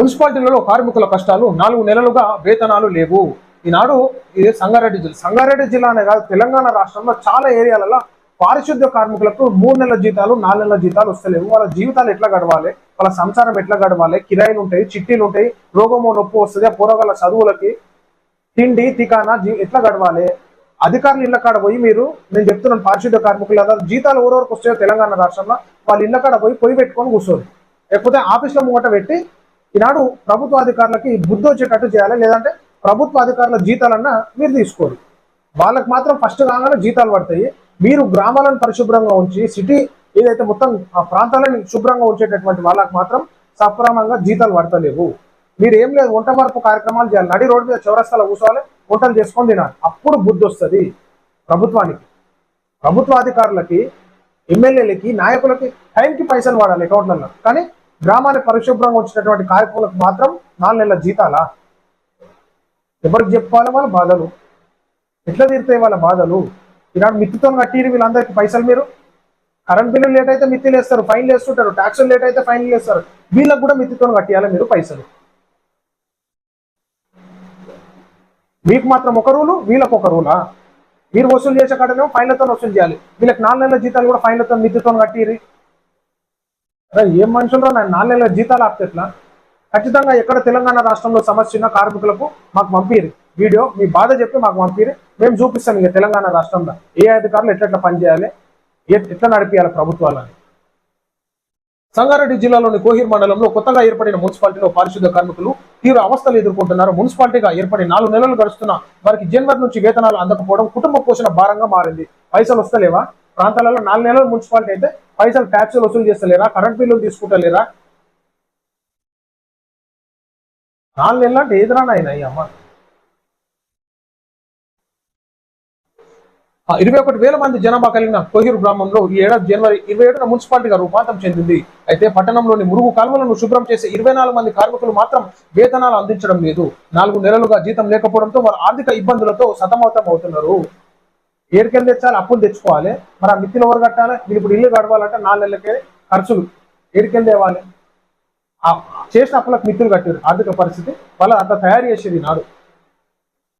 మున్సిపాలిటీలలో కార్మికుల కష్టాలు నాలుగు నెలలుగా వేతనాలు లేవు. ఈనాడు ఇది సంగారెడ్డి జిల్లా సంగారెడ్డి జిల్లానే కాదు తెలంగాణ రాష్ట్రంలో చాలా ఏరియాలలో పారిశుద్ధ్య కార్మికులకు మూడు నెలల జీతాలు నాలుగు నెలల జీతాలు వస్తలేవు. వాళ్ళ జీవితాలు ఎట్లా గడవాలి? వాళ్ళ సంసారం ఎట్లా గడవాలి? కిరాయిలు ఉంటాయి చిట్టీలు ఉంటాయి రోగమో నొప్పి వస్తుంది ఆ చదువులకి తిండి తికానా ఎట్లా గడవాలి? అధికారులు ఇళ్ళ కాడ పోయి మీరు నేను చెప్తున్నాను పారిశుద్ధ్య కార్మికులు జీతాలు ఎవరెవరికి వస్తాయో తెలంగాణ రాష్ట్రంలో వాళ్ళు ఇళ్ళ కాడ పోయి పొయ్యి పెట్టుకొని కూర్చోరు. లేకపోతే ఆఫీస్లో ముంగట పెట్టి ఈనాడు ప్రభుత్వ అధికారులకి బుద్ధి వచ్చేటట్టు చేయాలి. లేదంటే ప్రభుత్వ అధికారుల జీతాలన్నా మీరు తీసుకోరు. వాళ్ళకి మాత్రం ఫస్ట్ కాగానే జీతాలు పడతాయి. మీరు గ్రామాలను పరిశుభ్రంగా ఉంచి సిటీ ఏదైతే మొత్తం ఆ ప్రాంతాలను శుభ్రంగా ఉంచేటటువంటి వాళ్ళకి మాత్రం సక్రమంగా జీతాలు పడతలేవు. మీరు ఏం లేదు వంట మార్పు కార్యక్రమాలు చేయాలి. నడి రోడ్డు మీద చౌరస్తాల కూర్చోవాలి వంటలు చేసుకొని తినాలి. అప్పుడు బుద్ధి వస్తుంది ప్రభుత్వానికి. ప్రభుత్వ అధికారులకి ఎమ్మెల్యేలకి నాయకులకి టైంకి పైసలు వాడాలి అకౌంట్లలో కానీ గ్రామాన్ని పరిశుభ్రంగా వచ్చినటువంటి కార్యక్రమాలకు మాత్రం నాలుగు నెలల జీతాలా. ఎవరికి చెప్పాలి వాళ్ళ బాధలు? ఎట్లా తీరుతాయి వాళ్ళ బాధలు? ఈనాడు మిత్తితో కట్టిరు వీళ్ళందరికీ పైసలు మీరు? కరెంట్ బిల్లు లేట్ అయితే మిత్తిలు వేస్తారు ఫైన్లు వేస్తుంటారు ట్యాక్సులు లేట్ అయితే ఫైన్లు వేస్తారు. వీళ్ళకి కూడా మిత్తితో కట్టియాలి మీరు పైసలు. మీకు మాత్రం ఒక రూలు వీళ్ళకు ఒక రూలా? మీరు వసూలు చేసే కాడనేమో ఫైన్లతో వసూలు చేయాలి. వీళ్ళకి నాలుగు నెలల జీతాలు కూడా ఫైన్లతో మిత్తితో కట్టిరి ఏం మనుషులు నేను నాలుగు నెలల జీతాలు ఆపితే ఎట్లా? ఖచ్చితంగా ఎక్కడ తెలంగాణ రాష్ట్రంలో సమస్య ఉన్న కార్మికులకు మాకు పంపిరి. వీడియో మీ బాధ చెప్పి మాకు పంపిరి. మేము చూపిస్తాం ఇక తెలంగాణ రాష్ట్రంలో ఏ అధికారులు ఎట్లా పనిచేయాలి ఎట్లా నడిపించాలి ప్రభుత్వాలని. సంగారెడ్డి జిల్లాలోని కోహిర్ మండలంలో కొత్తగా ఏర్పడిన మున్సిపాలిటీలో పారిశుద్ధ కార్మికులు తీవ్ర అవస్థలు ఎదుర్కొంటున్నారు. మున్సిపాలిటీగా ఏర్పడి నాలుగు నెలలు గడుస్తున్న వారికి జనవరి నుంచి వేతనాలు అందకపోవడం కుటుంబ పోషణ భారంగా మారింది. పైసలు వస్తలేవా? ప్రాంతాలలో నాలుగు నెలలు మున్సిపాలిటీ అయితే పైసలు ట్యాక్సులు వసూలు చేస్తలేరా? కరెంట్ బిల్లులు తీసుకుంటలేరా? నాలుగు నెలలు అంటే ఏదిరా నాయన ఈ అమ్మ? ఇరవై ఒకటి వేల మంది జనాభా కలిగిన కోహిర్ గ్రామంలో ఈ ఏడాది జనవరి ఇరవై ఏడున మున్సిపాలిటీగా రూపాంతరం చెందింది. అయితే పట్టణంలోని మురుగు కాలువలను శుభ్రం చేసే ఇరవై నాలుగు మంది కార్మికులు మాత్రం వేతనాలు అందించడం లేదు. నాలుగు నెలలుగా జీతం లేకపోవడంతో వారు ఆర్థిక ఇబ్బందులతో సతమతం అవుతున్నారు. ఏడుకెళ్ళి తెచ్చాలి అప్పులు తెచ్చుకోవాలి. మరి ఆ మిత్తిని ఎవరు కట్టాలి? మీరు ఇప్పుడు ఇల్లు గడవాలంటే నాలుగు నెలలకే ఖర్చులు. ఏడుకెళ్ళి తేవాలి. ఆ చేసిన అప్పులకు మిత్తులు కట్టారు. ఆర్థిక పరిస్థితి వాళ్ళ అంత తయారు చేసేది నాడు.